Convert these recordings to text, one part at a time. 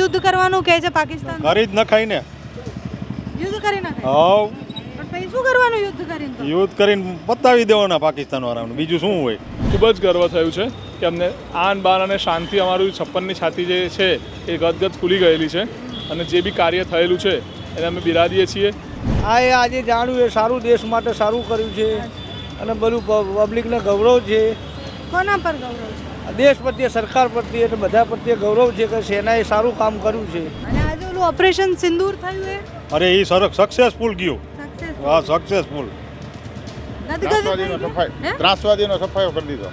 યુદ્ધ કરવાનું કહે છે પાકિસ્તાન? કરી જ નખાય ને. યુદ્ધ કરી નાખે હવ. પણ પછી શું કરવાનું યુદ્ધ કરીને તો? યુદ્ધ કરીને પતાવી દેવાના પાકિસ્તાન વાળાનું બીજું શું હોય? ખૂબ જ ગર્વ થયું છે કે અમને આન બાન અને શાંતિ અમારું છપ્પનની છાતી જે છે એ ગદગદ ખુલી ગયેલી છે અને જે બી કાર્ય થયેલું છે એને અમે બિરાદીએ છીએ. આ એ આજે જાણ્યું એ સારું દેશ માટે સારું કર્યું છે અને બધું પબ્લિકને ગૌરવ છે. કોના પર ગૌરવ છે? દેશ પ્રત્યે સરકાર પ્રત્યે અને બધા પ્રત્યે ગૌરવ છે કે સેનાએ સારું કામ કર્યું છે. અને આજે ઓલું ઓપરેશન સિંદૂર થયું એ? અરે એ સર સક્સેસફુલ ગયું. હા સક્સેસફુલ ત્રાસવાદીનો સફાઈ. ત્રાસવાદીનો સફાયો કરી દીધો.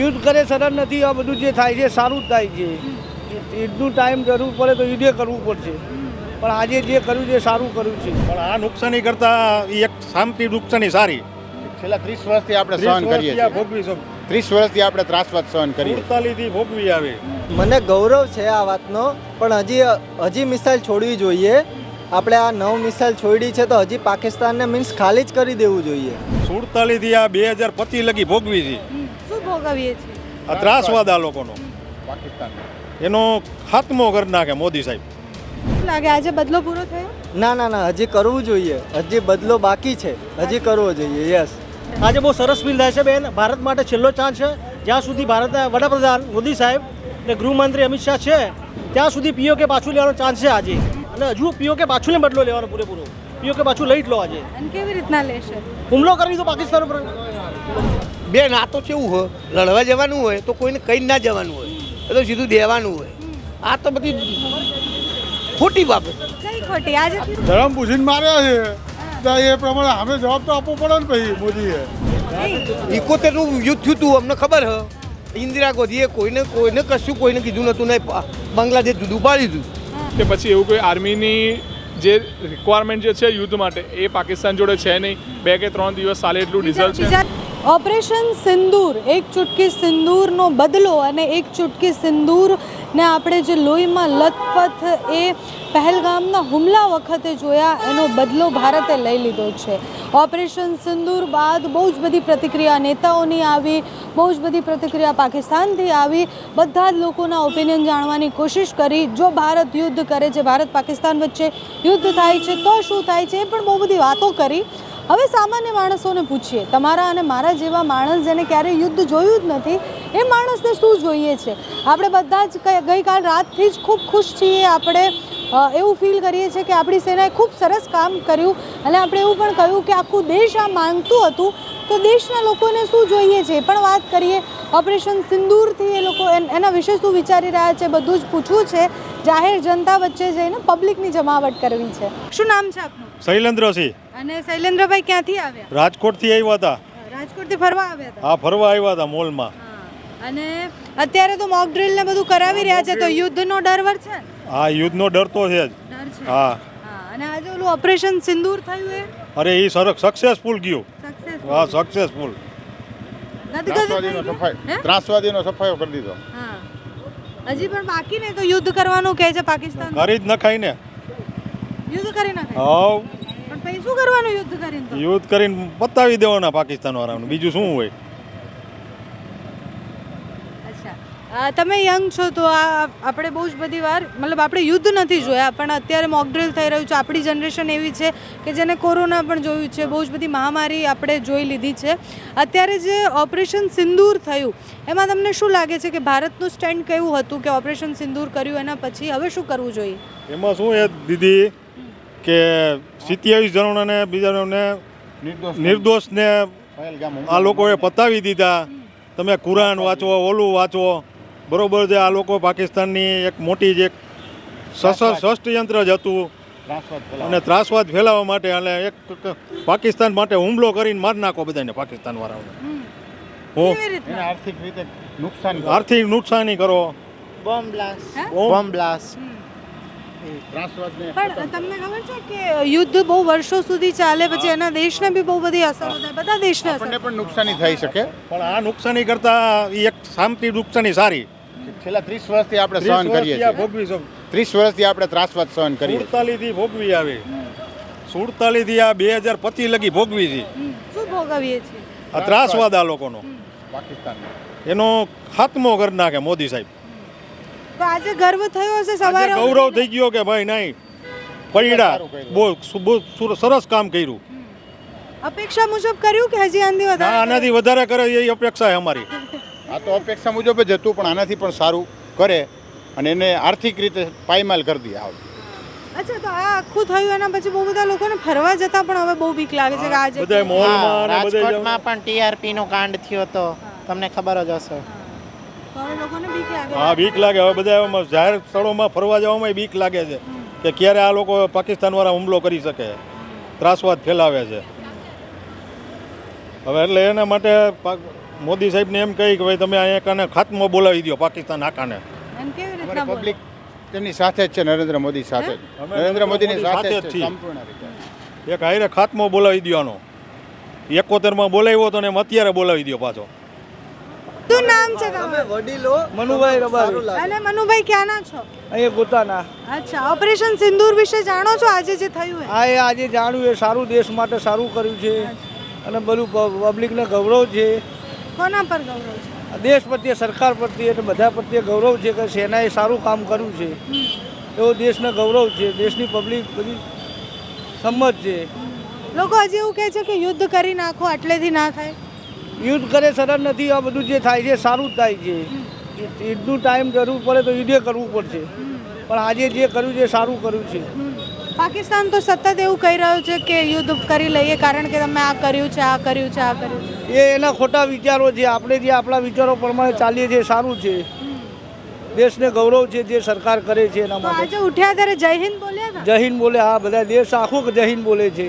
યુદ્ધ કરે સરળ નથી આ બધું જે થાય છે સારું જ થાય છે. યુદ્ધનું ટાઈમ જરૂર પડે તો યુદ્ધે કરવું પડશે. પણ આજે જે કર્યું છે સારું કર્યું છે. પણ આ નુકસાની કરતા એ એક શાંતિ નુકસાની સારી. છેલ્લા ત્રીસ વર્ષથી આપણે સહન કરીએ છીએ. ભોગવી છે ત્રીસ વર્ષથી આપણે ત્રાસવાદ સહન કરીએ. છીએ. સુડતાલીસથી ભોગવી આવે. મને ગૌરવ છે આ વાતનો પણ હજી હજી મિસાઇલ છોડવી જોઈએ. આપણે આ નવ મિસાઇલ છોડી છે તો હજી પાકિસ્તાનને મીન્સ ખાલી જ કરી દેવું જોઈએ. સુડતાલીસથી આ બે હજાર પચીસ લગી ભોગવી છે. શું ભોગવીએ છીએ? આ ત્રાસવાદ આ લોકોનો. પાકિસ્તાન. એનો ખાત્મો કરી નાખે મોદી સાહેબ. લાગે આજે બદલો પૂરો થયો? ના ના ના હજી કરવું જોઈએ. હજી બદલો બાકી છે. હજી કરવો જોઈએ યસ. આજે બહુ સરસ ફીલ થાય છે બેન. ભારત માટે છેલ્લો ચાન્સ છે. જ્યાં સુધી ભારતના વડાપ્રધાન મોદી સાહેબ અને ગૃહમંત્રી અમિત શાહ છે ત્યાં સુધી પીઓકે પાછું લેવાનો ચાન્સ છે આજે. અને હજુ પીઓકે પાછું ને બદલો લેવાનો પૂરેપૂરો. પીઓકે પાછું લઈ જ લો આજે. કેવી રીતના લેશે? હુમલો કરી તો પાકિસ્તાન ઉપર. બેન આ તો કેવું હોય? લડવા જવાનું હોય તો કોઈને કઈ ના જવાનું હોય. એ તો સીધું દેવાનું હોય. આ તો બધી ખોટી બાબત. કઈ ખોટી? આજે ધરમ પૂછીને માર્યા છે. તો એ પ્રમાણે અમે જવાબ તો આપવો પડે ને ભાઈ મોદીએ. ઇકોતેરનું યુદ્ધ થયું હતું અમને ખબર હ? ઇન્દિરા ગાંધીએ કોઈને કોઈને કશું કોઈને કીધું નહોતું ને બાંગ્લાદેશ જુદું પાડી દીધું કે પછી એવું કોઈ આર્મીની જે રિક્વાયરમેન્ટ જે છે યુદ્ધ માટે એ પાકિસ્તાન જોડે છે નહીં. બે કે ત્રણ દિવસ ચાલે એટલું ડીઝલ છે. ઓપરેશન સિંદૂર એક ચૂટકી સિંદૂરનો બદલો અને એક ચૂટકી સિંદૂરને આપણે જે લોહીમાં લથપથ એ પહેલગામના હુમલા વખતે જોયા, એનો બદલો ભારતે લઈ લીધો છે. ઓપરેશન સિંદૂર બાદ બહુ જ બધી પ્રતિક્રિયા નેતાઓની આવી, બહુ જ બધી પ્રતિક્રિયા પાકિસ્તાનથી આવી. બધા જ લોકોના ઓપિનિયન જાણવાની કોશિશ કરી. જો ભારત યુદ્ધ કરે છે, ભારત પાકિસ્તાન વચ્ચે યુદ્ધ થાય છે, તો શું થાય છે, એ પણ બહુ બધી વાતો કરી. હવે સામાન્ય માણસોને પૂછીએ, તમારા અને મારા જેવા માણસ જેને ક્યારેય યુદ્ધ જોયું જ નથી એ માણસને શું જોઈએ છે? આપણે બધા જ ગઈકાલ રાતથી જ ખૂબ ખુશ છીએ. આપણે એવું ફીલ કરીએ છીએ કે આપણી સેનાએ ખૂબ સરસ કામ કર્યું. અને આપણે એવું પણ કહ્યું કે આખું દેશ આ માંગતું હતું. તો દેશના લોકોને શું જોઈએ છે? એ પણ વાત કરીએ. ઓપરેશન સિંદૂરથી એ લોકો એન- વિશે શું વિચારી રહ્યા છે? બધું જ પૂછવું છે. જાહેર જનતા વચ્ચે જઈને પબ્લિકની જમાવટ કરવી છે. શું નામ છે આપનું? શૈલેન્દ્રસિંહ. અને શૈલેન્દ્રભાઈ ક્યાંથી આવ્યા? રાજકોટથી આવ્યા હતા. રાજકોટથી ફરવા આવ્યા હતા? હા ફરવા આવ્યા હતા મોલમાં. અને અત્યારે તો મોક ડ્રિલ ને બધું કરાવી રહ્યા છે તો યુદ્ધનો ડર વર છે? હા યુદ્ધનો ડર તો છે જ. હા. હા અને આજે ઓલું ઓપરેશન સિંદૂર થયું એ? અરે એ સર સક્સેસફુલ ગયું. હા સક્સેસફુલ ત્રાસવાદીનો સફાઈ ત્રાસવાદીનો સફાયો કરી દીધો. હા. હજી પણ બાકી ને તો યુદ્ધ કરવાનું કહે છે પાકિસ્તાન? કરી જ નખાય ને. યુદ્ધ કરી નખાય? હવ. પણ પછી શું કરવાનું યુદ્ધ કરીને યુદ્ધ કરીને પતાવી દેવાના પાકિસ્તાન વાળાનું બીજું શું હોય અચ્છા અ, તમે યંગ છો તો આ આપણે બહુ જ બધી વાર મતલબ આપણે યુદ્ધ નથી જોયા પણ અત્યારે મોકડ્રિલ થઈ રહ્યું છે. આપણી જનરેશન એવી છે કે જેને કોરોના પણ જોયું છે. બહુ જ બધી મહામારી આપણે જોઈ લીધી છે. અત્યારે જે ઓપરેશન સિંદૂર થયું એમાં તમને શું લાગે છે કે ભારતનું સ્ટેન્ડ કેવું હતું કે ઓપરેશન સિંદૂર કર્યું એના પછી? હવે શું કરવું જોઈએ? એમાં શું એ દીદી કે સિત્યાવીસ જણોને બીજાને નિર્દોષને. આ લોકોએ પતાવી દીધા. તમે કુરાન વાંચો ઓલું વાંચો. બરોબર છે આ લોકો પાકિસ્તાનની એક મોટી જે સશસ્ત્ર ષષ્ઠયંત્ર જ હતું. અને ત્રાસવાદ ફેલાવવા માટે અને એક પાકિસ્તાન માટે હુમલો કરીને મારી નાખો બધાને પાકિસ્તાન વાળાઓને આર્થિક રીતે નુકસાન આર્થિક નુકસાની કરો. Bomb blast? બોમ્બ. બ્લાસ્ટ. પણ તમને ખબર છે કે યુદ્ધ બહુ વર્ષો સુધી ચાલે પછી એના દેશને બી બહુ બધી અસરો થાય. બધા દેશને આપણને પણ નુકસાની થઈ શકે. પણ આ નુકસાની કરતા એક શાંતિ નુકસાની સારી. છેલ્લા ત્રીસ વર્ષથી આપણે સહન કરીએ છીએ. ભોગવી છે ત્રીસ વર્ષથી આપણે ત્રાસવાદ સહન કરીએ છીએ. સુડતાલીસથી ભોગવી આવી. સુડતાલીસથી આ બે હજાર પચીસ લગી ભોગવી છે. શું ભોગવીએ છીએ? આ ત્રાસવાદ આ લોકોનો. પાકિસ્તાન એનો ખાત્મો કરી નાખે મોદી સાહેબ. આજે ગર્વ થયો હશે સવારે ગૌરવ થઈ ગયો કે ભાઈ નહીં. પડ્યા બહુ બહુ સરસ કામ કર્યું. અપેક્ષા મુજબ કર્યું કે હજી આનાથી વધારે કરે એ અપેક્ષા છે અમારી. આ તો અપેક્ષા મુજબ જ હતું પણ આનાથી પણ સારું કરે અને એને આર્થિક રીતે પાયમાલ કરી દે આવે. અચ્છા તો આ આખું થયું એના પછી બહુ બધા લોકોને ફરવા જતા પણ હવે બહુ બીક લાગે છે કે આજે બધા મોલમાં રાજકોટમાં પણ ટીઆરપી નો કાંડ થયો હતો તમને ખબર જ હશે. તો હવે લોકોને બીક લાગે. હા બીક લાગે. હવે બધા જાહેર સ્થળોમાં ફરવા જવામાં બીક લાગે છે કે ક્યારે આ લોકો પાકિસ્તાન વાળા હુમલો કરી શકે. ત્રાસવાદ ફેલાવે છે. હવે એટલે એના માટે મોદી સાહેબને એમ કહી કે ભાઈ તમે અહીંયા કાને ખાતમો બોલાવી દો પાકિસ્તાન આકાને? પબ્લિક તેમની સાથે જ છે નરેન્દ્ર મોદી સાથે નરેન્દ્ર મોદીની સાથે જ છે એક હારે ખાતમો બોલાવી દ્યોનો એકોતેરમાં બોલાવ્યો હતો ને એમ અત્યારે બોલાવી દો પાછો. શું નામ છે વડીલો મનુભાઈ રબારી. અને મનુભાઈ ક્યાંના છો? અહીંયા પોતાના. અચ્છા ઓપરેશન સિંદૂર વિશે જાણો છો આજે જે થયું એ આજે જાણ્યું એ સારું દેશ માટે સારું કર્યું છે. અને બધું પબ્લિકને ગૌરવ છે. કોના પર ગૌરવ છે? દેશ પ્રત્યે સરકાર પ્રત્યે અને બધા પ્રત્યે ગૌરવ છે કે સેનાએ સારું કામ કર્યું છે. એવો દેશને ગૌરવ છે. દેશની પબ્લિક બધી સંમત છે. લોકો હજી એવું કહે છે કે યુદ્ધ કરી નાખો આટલેથી ના થાય. યુદ્ધ કરે સરળ નથી આ બધું જે થાય છે સારું જ થાય છે. યુદ્ધનું ટાઈમ જરૂર પડે તો યુદ્ધે કરવું પડશે. પણ આજે જે કર્યું છે સારું કર્યું છે. પાકિસ્તાન તો સતત એવું કહી રહ્યું છે કે યુદ્ધ કરી લઈએ કારણ કે તમે આ કર્યું છે આ કર્યું છે આ કર્યું છે. એ એના ખોટા વિચારો છે આપણે જે આપણા વિચારો પ્રમાણે ચાલીએ છીએ સારું છે. દેશને ગૌરવ છે જે સરકાર કરે છે એના માટે. આજે ઉઠ્યા ત્યારે જય હિન્દ બોલ્યા જય હિન્દ બોલે હા બધા દેશ આખો જય હિન્દ બોલે છે.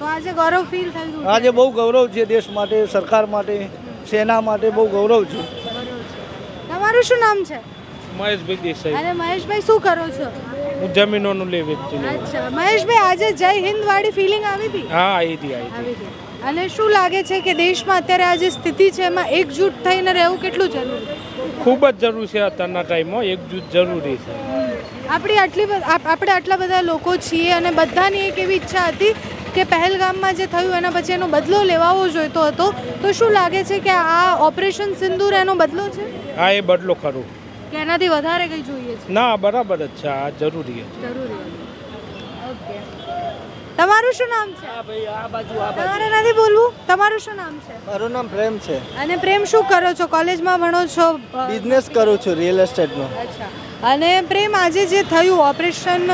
તો આજે ગૌરવ ફીલ થયું આજે બહુ ગૌરવ છે દેશ માટે સરકાર માટે સેના માટે બહુ ગૌરવ છે. તમારું શું નામ છે? મહેશભાઈ દેસાઈ. અને મહેશભાઈ શું કરો છો? હું જમીનોનું લે વેચી લઉં. અચ્છા. મહેશભાઈ આજે જય હિન્દ વાળી ફિલિંગ આવી હતી? હા આવી હતી આવી આવી હતી. અને શું લાગે છે કે દેશમાં અત્યારે આ જે સ્થિતિ છે એમાં એકજૂટ થઈને રહેવું કેટલું જરૂરી હતી ખૂબ જ જરૂર છે અત્યારના ટાઈમમાં એકજૂથ જરૂરી છે. આપણી આટલી બ- આપ- આપણે આટલા બધા લોકો છીએ અને બધાની એક એવી ઈચ્છા હતી કે પહેલગામમાં જે થયું એના પછી એનો બદલો લેવાવો જોઈતો હતો. તો શું લાગે છે કે આ ઓપરેશન સિંદૂર એનો બદલો છે? હા એ બદલો ખરું. કે એનાથી વધારે કંઈ જોઈએ છે? ના બરાબર જ છે. આ જરૂરી છે. જરૂરી ઓકે. તમારું શું નામ છે? આ બાજુ તમારે નથી બોલવું? તમારું શું નામ છે? મારું નામ પ્રેમ છે. અને પ્રેમ શું કરો છો? કોલેજમાં ભણો છો? બિઝનેસ કરું છું રિયલ એસ્ટેટનો. અચ્છા. અને પ્રેમ આજે જે થયું ઓપરેશન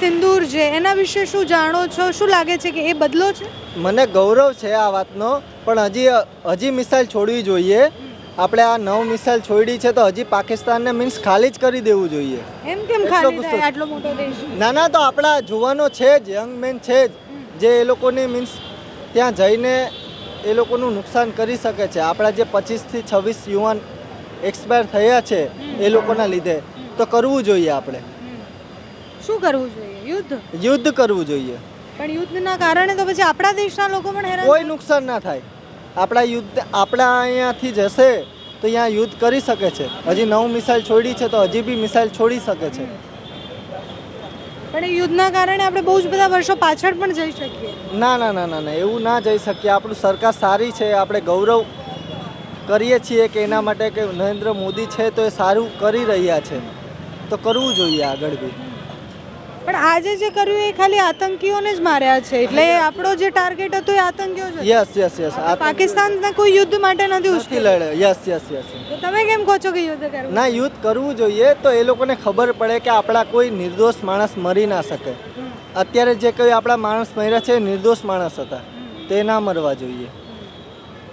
સિંદૂર જે એના વિશે શું જાણો છો? શું લાગે છે કે એ બદલો છે? મને ગૌરવ છે આ વાતનો પણ હજી હજી મિસાઇલ છોડવી જોઈએ. આપણે આ નવ મિસાઇલ છોડી છે તો હજી પાકિસ્તાનને મીન્સ ખાલી જ કરી દેવું જોઈએ. એમ કેમ ખાલી થાય? આટલો મોટો દેશ? ના ના તો આપણા જુવાનો છે જ યંગ મેન છે જ જે એ લોકોની મીન્સ ત્યાં જઈને એ લોકોનું નુકસાન કરી શકે છે. આપણા જે પચીસથી છવ્વીસ યુવાન એક્સપાયર થયા છે એ લોકોના લીધે. તો કરવું જોઈએ આપણે. શું કરવું જોઈએ? યુદ્ધ? યુદ્ધ કરવું જોઈએ. પણ યુદ્ધના કારણે તો પછી આપણા દેશના લોકો પણ હેરાન કોઈ નુકસાન ના થાય. આપણા યુદ્ધ આપણા અહીંયાથી જશે તો અહીંયા યુદ્ધ કરી શકે છે. હજી નવ મિસાઇલ છોડી છે તો હજી બી મિસાઇલ છોડી શકે છે. પણ એ યુદ્ધના કારણે આપણે બહુ જ બધા વર્ષો પાછળ પણ જઈ શકીએ. ના ના ના ના ના એવું ના જઈ શકીએ. આપણું સરકાર સારી છે આપણે ગૌરવ કરીએ છીએ કે એના માટે કે નરેન્દ્ર મોદી છે તો એ સારું કરી રહ્યા છે. તો કરવું જોઈએ આગળ બી. પણ આજે જે કર્યું એ ખાલી આતંકીઓને જ માર્યા છે. એટલે આપણો જે ટાર્ગેટ હતો એ આતંકીઓ છે યસ યસ યસ પાકિસ્તાનના કોઈ યુદ્ધ માટે નથી ઉશ્કી લડે યસ યસ યસ તમે કેમ કહો છો કે યુદ્ધ કરવું? ના યુદ્ધ કરવું જોઈએ તો એ લોકોને ખબર પડે કે આપણા કોઈ નિર્દોષ માણસ મરી ના શકે. અત્યારે જે કોઈ આપણા માણસ મર્યા છે એ નિર્દોષ માણસ હતા. તે ના મરવા જોઈએ.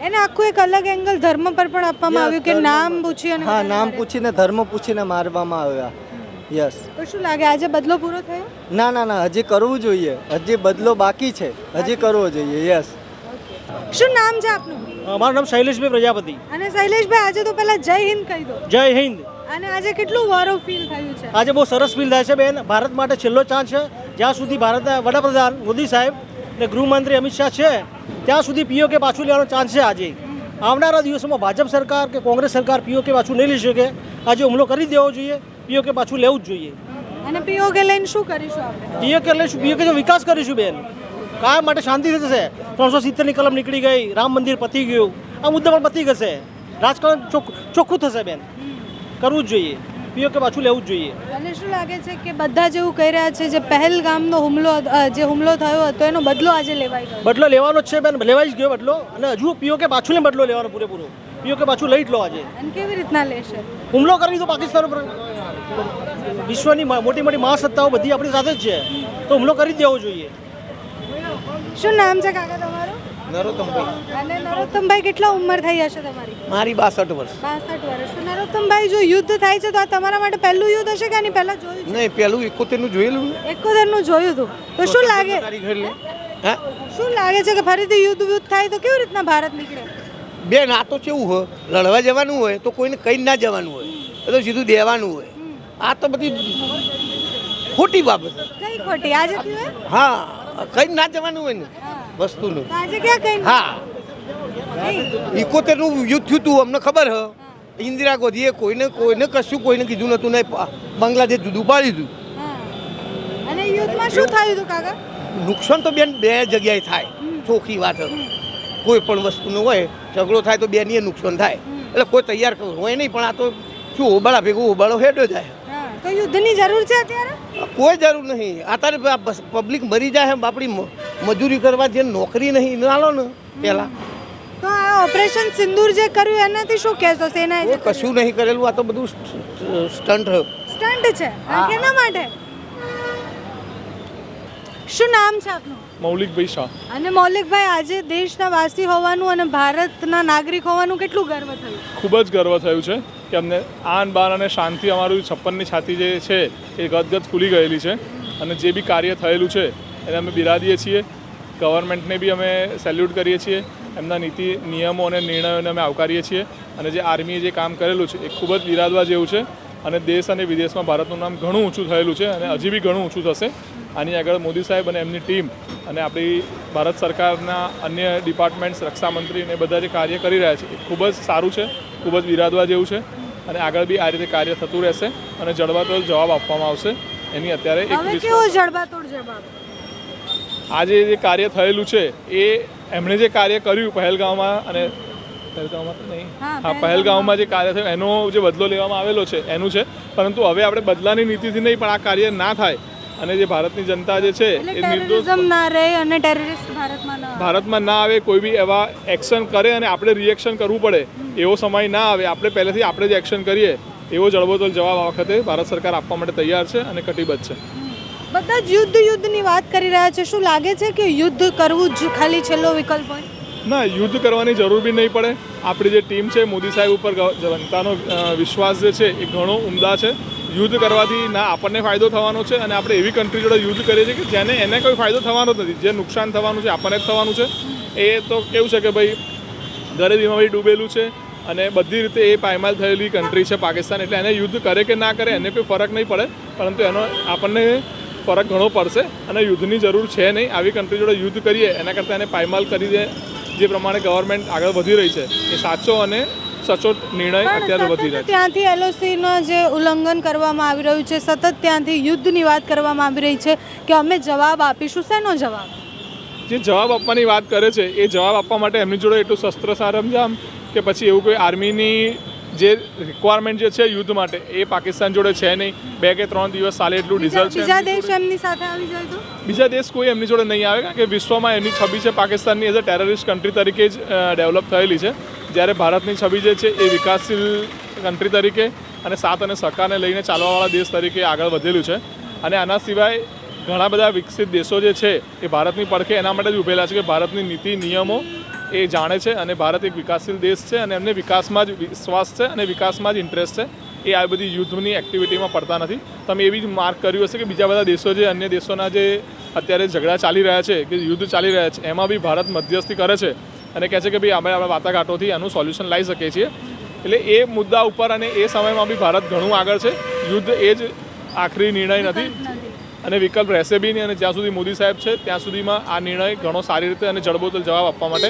એને આખું એક અલગ એંગલ ધર્મ પર પણ આપવામાં આવ્યું કે નામ પર. પૂછી હા નામ પૂછીને ધર્મ પૂછીને મારવામાં આવ્યા. યસ તો શું લાગે આજે બદલો પૂરો થયો? ના ના ના હજી કરવું જોઈએ. હજી બદલો બાકી છે. હજી કરવો જોઈએ યસ શું નામ છે આપનું? મારું નામ શૈલેષભાઈ પ્રજાપતિ. અને શૈલેષભાઈ આજે તો પહેલા જય હિન્દ કહી દો. જય હિન્દ. અને આજે કેટલું ગૌરવ ફીલ થયું છે? આજે બહુ સરસ ફીલ થાય છે બેન. ભારત માટે છેલ્લો ચાન્સ છે. જ્યાં સુધી ભારતના વડાપ્રધાન મોદી સાહેબ અને ગૃહમંત્રી અમિત શાહ છે ત્યાં સુધી પીઓકે પાછું લેવાનો ચાન્સ છે આજે. આવનારા દિવસોમાં ભાજપ સરકાર કે કોંગ્રેસ સરકાર પીઓકે પાછું નહીં લઈ શકે આજે હુમલો કરી દેવો જોઈએ. પીઓકે પાછું લેવું જ જોઈએ. અને પીઓકે લઈને શું કરીશું આપણે? પીઓકે લઈશું પીઓકે જો વિકાસ કરીશું બેન. કાયમ માટે શાંતિ થશે. ત્રણસો સિત્તેરની કલમ નીકળી ગઈ રામ મંદિર પતી ગયું. આ મુદ્દા પણ પતી જશે રાજકારણ ચોખ્ખું થશે બેન. કરવું જ જોઈએ. પીઓકે પાછું લેવું જ જોઈએ. અને શું લાગે છે કે બધા જેવું કહી રહ્યા છે જે પહેલગામનો હુમલો જે હુમલો થયો હતો એનો બદલો આજે લેવાય ગયો? બદલો લેવાનો જ છે બેન. લેવાઈ જ ગયો બદલો. અને હજુ પીઓકે પાછું ને બદલો લેવાનો પૂરેપૂરો. પીઓકે પાછું લઈ જ લો આજે. અને કેવી રીતના લેશે? હુમલો કરી તો પાકિસ્તાન ઉપર વિશ્વની મોટી મોટી મહાસત્તાઓ બધી આપણી સાથે જ છે. તો હુમલો કરી જ દેવો જોઈએ. શું નામ છે કાકા તમારું? નરોત્તમભાઈ. અને નરોત્તમભાઈ કેટલા ઉંમર થઈ હશે તમારી? મારી બાસઠ વર્ષ. બાસઠ વર્ષ. નરોત્તમભાઈ જો યુદ્ધ થાય છે તો આ તમારા માટે પહેલું યુદ્ધ હશે કે આની પહેલા જોયું છે? નહીં પેલું એકોતેરનું જોયેલું ને. એકોતેરનું જોયું હતું. તો શું લાગે? એટલે હા? શું લાગે છે કે ફરીથી યુદ્ધ યુદ્ધ થાય તો કેવી રીતના ભારત નીકળે? બેન આ તો કેવું હોય? લડવા જવાનું હોય તો કોઈને કઈ ના જવાનું હોય. એ તો સીધું દેવાનું હોય. આ તો બધી ખોટી બાબત. કઈ ખોટી? આજે હા કઈ ના જવાનું હોય ને વસ્તુનું. તો આજે ક્યાં કઈ હા. ઇકોતેરનું યુદ્ધ થયું હતું અમને ખબર હ? ઇન્દિરા ગાંધીએ કોઈને કોઈને કશું કોઈને કીધું નતું ને બાંગ્લાદેશ જુદું પાડી દીધું. અને યુદ્ધમાં શું થયું હતું કાકા? નુકસાન તો બેન બે જગ્યાએ થાય. ચોખ્ખી વાત કોઈ પણ વસ્તુનું હોય ઝઘડો થાય તો બેનીએ નુકસાન થાય. એટલે કોઈ તૈયાર હોય નહીં પણ આ તો શું હોબાળા ભેગું હોબાળો હેડો જાય. હા તો યુદ્ધની જરૂર છે અત્યારે? કોઈ જરૂર નહીં. અત્યારે પબ્લિક મરી જાય આપણી મજૂરી કરવા જે નોકરી નહીં ના લો ને પહેલાં તો આ ઓપરેશન સિંદૂર જે કર્યું એનાથી શું કહેશો સેના કશું નહીં કરેલું આ તો બધું સ્ટન્ટ સ્ટન્ટ છે? કેના માટે? શું નામ છે આપનું? મૌલિકભાઈ શાહ. અને મૌલિકભાઈ આજે દેશના વાસી હોવાનું અને ભારતના નાગરિક હોવાનું કેટલું ગર્વ થયું? ખૂબ જ ગર્વ થયું છે કે અમને આન બાન અને શાંતિ અમારું છપ્પનની છાતી જે છે એ ગદગદ ફૂલી ગયેલી છે અને જે બી કાર્ય થયેલું છે એને અમે બિરાદીએ છીએ. ગવર્મેન્ટને બી અમે સેલ્યુટ કરીએ છીએ. એમના નીતિ નિયમો અને નિર્ણયોને અમે આવકારીએ છીએ. અને જે આર્મીએ જે કામ કરેલું છે એ ખૂબ જ બિરાદવા જેવું છે. અને દેશ અને વિદેશમાં ભારતનું નામ ઘણું ઊંચું થયેલું છે અને હજી બી ઘણું ઊંચું થશે. આની આગળ મોદી સાહેબ અને એમની ટીમ અને આપણી ભારત સરકારના અન્ય ડિપાર્ટમેન્ટ્સ રક્ષામંત્રી અને બધા જે કાર્ય કરી રહ્યા છે એ ખૂબ જ સારું છે ખૂબ જ બિરાદવા જેવું છે અને આગળ બી આ રીતે કાર્ય થતું રહેશે અને જડબાતોડ જવાબ આપવામાં આવશે. એની અત્યારે એક જડબાતોડ જવાબ? આજે જે કાર્ય થયેલું છે એ એમણે જે કાર્ય કર્યું પહેલગામમાં અને પહેલગામમાં તો નહીં. હા, હા પહેલગામમાં. જે કાર્ય થયું એનો જે બદલો લેવામાં આવેલો છે એનું છે. પરંતુ હવે આપણે બદલાની નીતિથી નહીં પણ આ કાર્ય ના થાય. અને જે ભારતની જનતા જે છે એ નિર્દોષ ના રહે અને ટેરરિસ્ટ ભારતમાં ના આવે. ભારતમાં ના આવે કોઈ બી એવા એક્શન કરે અને આપણે રિએક્શન કરવું પડે. એવો સમય ના આવે. આપણે પહેલેથી આપણે જ એક્શન કરીએ. એવો જળબોતોલ જવાબ આ વખતે ભારત સરકાર આપવા માટે તૈયાર છે અને કટિબદ્ધ છે. બધા જ યુદ્ધ યુદ્ધની વાત કરી રહ્યા છે. શું લાગે છે કે યુદ્ધ કરવું જ ખાલી છેલ્લો વિકલ્પ હોય? ના, યુદ્ધ કરવાની જરૂર બી નહીં પડે. આપણી જે ટીમ છે, મોદી સાહેબ ઉપર જનતાનો વિશ્વાસ જે છે, એ ઘણો ઉમદા છે. યુદ્ધ કરવાથી, ના, આપણને ફાયદો થવાનો છે અને આપણે એવી કન્ટ્રી જોડે યુદ્ધ કરીએ છીએ કે જેને એને કોઈ ફાયદો થવાનો નથી. જે નુકસાન થવાનું છે, આપણને જ થવાનું છે. એ તો કેવું છે કે ભાઈ ગરીબીમાં ભાઈ ડૂબેલું છે અને બધી રીતે એ પાયમાલ થયેલી કન્ટ્રી છે, પાકિસ્તાન. એટલે એને યુદ્ધ કરે કે ના કરે, એને કોઈ ફરક નહીં પડે. પરંતુ એનો, આપણને ફરક ઘણો પડશે અને યુદ્ધની જરૂર છે નહીં. આવી કન્ટ્રી જોડે યુદ્ધ કરીએ, એના કરતાં એને પાયમાલ કરી દે જે પ્રમાણે ગવર્મેન્ટ આગળ વધી રહી છે એ સાચો અને સચોટ નિર્ણય અત્યારે વધી રહ્યો સતત ત્યાંથી એલઓસીનો જે ઉલ્લંઘન કરવામાં આવી રહ્યું છે સતત ત્યાંથી યુદ્ધની વાત કરવામાં આવી રહી છે કે અમે જવાબ આપીશું શેનો જવાબ? જે જવાબ આપવાની વાત કરે છે એ જવાબ આપવા માટે એમની જોડે એટલું શસ્ત્ર સરંજામ કે પછી એવું કોઈ આર્મીની જે રિક્વાયરમેન્ટ જે છે યુદ્ધ માટે એ પાકિસ્તાન જોડે છે નહીં. બે કે ત્રણ દિવસ ચાલે એટલું ડીઝલ છે બીજા દેશ એમની સાથે આવી જાય તો? બીજા દેશ કોઈ એમની જોડે નહીં આવે કારણ કે વિશ્વમાં એની છબી છે પાકિસ્તાનની એઝ અ ટેરરિસ્ટ કન્ટ્રી તરીકે જ ડેવલપ થયેલી છે. જ્યારે ભારતની છબી જે છે એ વિકાસશીલ કન્ટ્રી તરીકે અને સાથ અને સહકારને લઈને ચાલવાવાળા દેશ તરીકે આગળ વધેલું છે. અને આના સિવાય ઘણા બધા વિકસિત દેશો જે છે એ ભારતની પડખે એના માટે જ ઉભેલા છે કે ભારતની નીતિ નિયમો એ જાણે છે અને ભારત એક વિકાસશીલ દેશ છે અને એમને વિકાસમાં જ વિશ્વાસ છે અને વિકાસમાં જ ઇન્ટરેસ્ટ છે. એ આ બધી યુદ્ધની એક્ટિવિટીમાં પડતા નથી. તમે એવી જ માર્ક કર્યું હશે કે બીજા બધા દેશો જે અન્ય દેશોના જે અત્યારે ઝઘડા ચાલી રહ્યા છે, કે યુદ્ધ ચાલી રહ્યા છે, એમાં બી ભારત મધ્યસ્થી કરે છે અને કહે છે કે ભાઈ અમે આપણા વાટાઘાટોથી આનું સોલ્યુશન લાવી શકીએ છીએ. એટલે એ મુદ્દા ઉપર અને એ સમયમાં બી ભારત ઘણું આગળ છે. યુદ્ધ એ જ આખરી નિર્ણય નથી. અને વિકલ્પ રહેશે બી નહીં અને જ્યાં સુધી મોદી સાહેબ છે ત્યાં સુધીમાં આ નિર્ણય ઘણો સારી રીતે અને જડબોતલ જવાબ આપવા માટે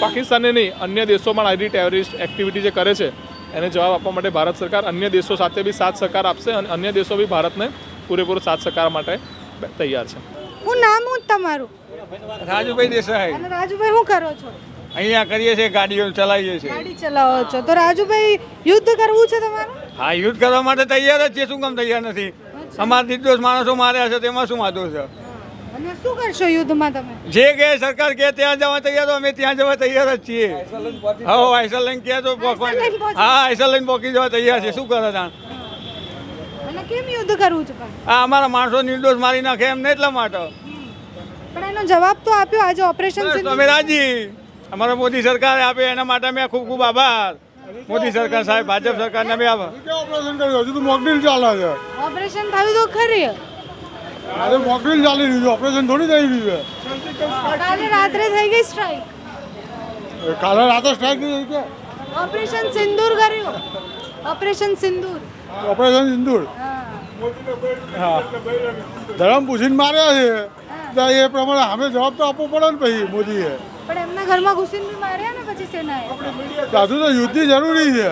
પાકિસ્તાનને નહીં અન્ય દેશો પણ આવી ટેરરિસ્ટ એક્ટિવિટી જે કરે છે એને જવાબ આપવા માટે ભારત સરકાર અન્ય દેશો સાથે બી સાથ સહકાર આપશે અને અન્ય દેશો બી ભારતને પૂરેપૂરો સાથ સહકાર માટે તૈયાર છે. હું નામ હું તમારું? રાજુભાઈ દેસાઈ. અને રાજુભાઈ શું કરો છો? અહીંયા કરીએ છીએ ગાડીઓ ચલાવીએ છીએ. ગાડી ચલાવો છો. તો રાજુભાઈ યુદ્ધ કરવું છે તમારે? હા યુદ્ધ કરવા માટે તૈયાર જ છે શું કામ તૈયાર નથી? અમારા નિર્દોષ માણસો માર્યા છે તેમાં શું વાંધો છે? અને શું કરશો યુદ્ધમાં તમે? જે કે સરકાર કે ત્યાં જવા તૈયાર તો અમે ત્યાં જવા તૈયાર જ છીએ. હા આઈસર કે કહે તો હા આઈસર લઈને પોકી જવા તૈયાર છે. શું કરે તાણ? કેમ યુદ્ધ કરવું છે આ અમારા માણસો નિર્દોષ મારી નાખે એમ ને એટલા માટે. પણ એનો જવાબ તો આપ્યો આજે ઓપરેશન અમે રાજી. અમારા મોદી સરકારે આપે એના માટે અમે ખૂબ ખૂબ આભાર. મોદી સરકાર સાહેબ ભાજપ સરકાર ને ક્યાં ઓપરેશન કર્યું હજુ તો મોકડ્રીલ ચાલે છે. ઓપરેશન થયું તો ખરી. અરે મોકડ્રીલ ચાલી રહ્યું છે ઓપરેશન થોડી થઈ રહ્યું કાલે રાત્રે થઈ ગઈ સ્ટ્રાઇક કાલે રાતે સ્ટ્રાઇક થઈ કે ઓપરેશન સિંદૂર કર્યું. ઓપરેશન સિંદૂર. ઓપરેશન સિંદૂર? હા. ધર્મ પૂછીને માર્યા છે. એ પ્રમાણે સામે જવાબ તો આપવો પડે ને પછી મોદીએ. પણ એમના ઘરમાં ઘૂસીને બી માર્યા ને પછી સેનાએ? દાદુ તો યુદ્ધની જરૂરી છે.